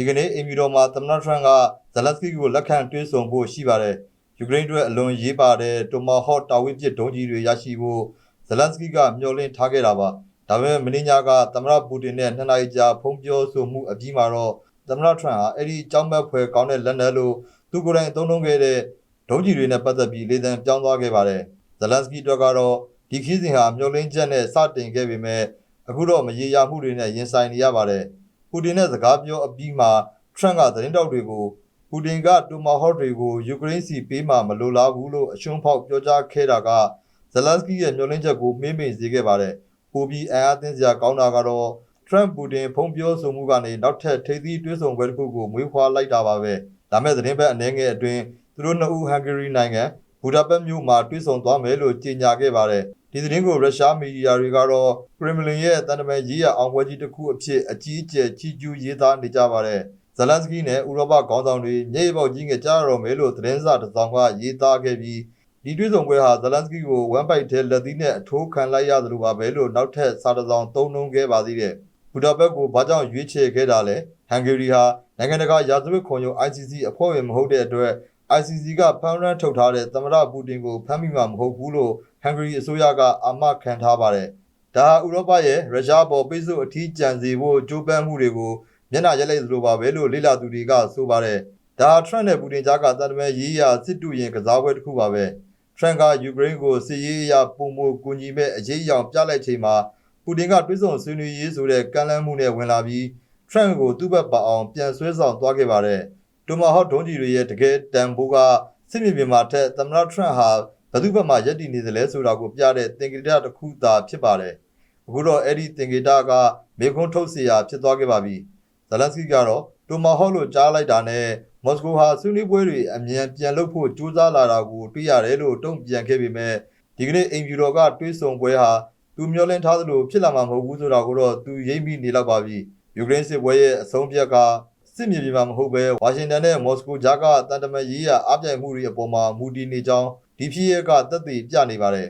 ဒီကနေ့အင်မီတော်မှာသမ္မတထရန့်ကဇလန်စကီကိုလက်ခံတွေ့ဆုံဖို့ရှိပါတယ်ယူကရိန်းအတွက်အလွန်ရေးပါတဲ့တိုမာဟော့တာဝစ်ပစ်ဒုံးကြီးတွေရရှိဖို့ဇလန်စကီကမျှော်လင့်ထားခဲ့တာပါဒါပေမဲ့မင်းညာကသမ္မတပူတင်နဲ့နှစ်နာရီကြာဖုံးပြောဆိုမှုအပြီးမှာတော့သမ္မတထရန့်ဟာအဲ့ဒီကြောင်းမဲ့ဖွယ်ကောင်းတဲ့လက်နက်လို့သူကိုယ်တိုင်အသုံးလုံးခဲ့တဲ့ဒုံးကြီးတွေနဲ့ပတ်သက်ပြီးလေသံပြောင်းသွားခဲ့ပါတယ်ဇလန်စကီအတွက်ကတော့ဒီခီးစဉ်ဟာမျှော်လင့်ချက်နဲ့စတင်ခဲ့ပေမဲ့အခုတော့မရေရာမှုတွေနဲ့ရင်ဆိုင်နေရပါတယ် ပူတင်နဲ့စကားပြောအပြီးမှာထရန့်ကသတင်းတောက်တွေကိုပူတင်ကတူမာဟော့တွေကိုယူကရိန်းစီပေးမှမလိုလားဘူးလို့အရှုံးဖောက်ပြောကြားခဲ့တာကဇလန်စကီရဲ့မျှော်လင့်ချက်ကိုမေ့မေ့စေခဲ့ပါတယ်ပိုပြီးအံအားသင်းစရာကောင်းတာကတော့ထရန့်ပူတင်ဖုံးပြောဆိုမှုကနေနောက်ထပ်ထိပ်သီးတွဲဆောင်ပွဲတစ်ခုကိုမွေးဖွားလိုက်တာပါပဲဒါမဲ့သတင်းဘက်အနေငယ်အတွင်းသူတို့နှစ်ဦးဟန်ဂေရီနိုင်ငံ ဘူဒါပက်မြို့မှာတွဲဆောင်သွားမယ်လို့ကြေညာခဲ့ပါတယ်ဒီသတင်းကိုရုရှားမီဒီယာတွေကတော့ကရမလင်ရဲ့တန်တမန်ရေးရအောင်ပွဲကြီးတစ်ခုအဖြစ်အကြီးအကျယ်ချီးကျူးရေးသားနေကြပါတယ်ဇလန်စကီနဲ့ဥရောပခေါင်းဆောင်တွေမြေပေါက်ကြီးငယ်ကြားတော်မယ်လို့သတင်းစာတစ်စောင်ကရေးသားခဲ့ပြီးဒီတွဲဆောင်ပွဲဟာဇလန်စကီကိုဝမ်ပိုက်ထဲလက်သီးနဲ့အထိုးခံလိုက်ရသလိုပါပဲလို့နောက်ထပ်စာတစ်စောင်သုံးနှုံးခဲ့ပါသေးတယ်ဘူဒါပက်ကိုဘာကြောင့်ရွေးချယ်ခဲ့တာလဲဟန်ဂေရီဟာနိုင်ငံတကာရာဇဝတ်ခုံရုံး ICC အဖွဲ့ဝင်မဟုတ်တဲ့အတွက် ICC ကဖမ်းရမ်းထုတ်ထားတဲ့သမ္မတပူတင်ကိုဖမ်းမိမှာမဟုတ်ဘူးလို့ဟန်ဂေရီအစိုးရကအာမခံထားပါတယ်။ဒါဟာဥရောပရဲ့ရုရှားပေါ်ပိတ်ဆို့အထီးကျန်စေဖို့ကြိုးပမ်းမှုတွေကိုမျက်နှာရက်လိုက်သလိုပါပဲလို့လေ့လာသူတွေကဆိုပါတယ်။ဒါဟာထရန့်နဲ့ပူတင်ကြားကတန်တမဲရေးရာစစ်တူရင်ကစားပွဲတစ်ခုပါပဲ။ထရန့်ကယူကရိန်းကိုစစ်ရေးအရပုံမကူညီမဲ့အရေးအယောင်ပြလိုက်ချိန်မှာပူတင်ကတွဲဆောင်ဆွေးနွေးရေးဆိုတဲ့ကမ်းလှမ်းမှုနဲ့ဝင်လာပြီးထရန့်ကိုသူ့ဘက်ပါအောင်ပြန်ဆွဲဆောင်သွားခဲ့ပါတယ်။ တိုမာဟော့ဒုံးကြီးတွေရဲ့တကယ်တန်ဖိုးကစစ်မြေပြင်မှာထက်သမ္မတထရန့်ဟာဘယ်သူဘက်မှယက်တည်နေသလဲဆိုတာကိုပြတဲ့သင်္ကေတတစ်ခုသာဖြစ်ပါတယ်။အခုတော့အဲ့ဒီသင်္ကေတကမေခွန်းထုတ်เสียဖြစ်သွားခဲ့ပါပြီ။ဇလန်စကီကတော့တိုမာဟော့လို့ကြားလိုက်တာနဲ့မော်စကိုဟာဆွေးနွေးပွဲတွေအမြန်ပြန်လုပ်ဖို့ကြိုးစားလာတာကိုတွေ့ရတယ်လို့တုံ့ပြန်ခဲ့ပေမဲ့ဒီကနေ့အိမ်ဖြူတော်ကတွေးဆုံပွဲဟာသူမျှော်လင့်ထားသလိုဖြစ်လာမှာမဟုတ်ဘူးဆိုတာကိုတော့သူရိပ်မိနေတော့ပါပြီ။ယူကရိန်းစစ်ပွဲရဲ့အဆုံးဖြတ်က စစ်မြေပြင်မှာမဟုတ်ပဲဝါရှင်တန်နဲ့မော်စကိုကြားကတန်တမန်ရေးရအပြိုင်မှုတွေအပေါ်မှာမူတည်နေကြောင်းဒီဖြစ်ရကသက်သေပြနေပါတယ်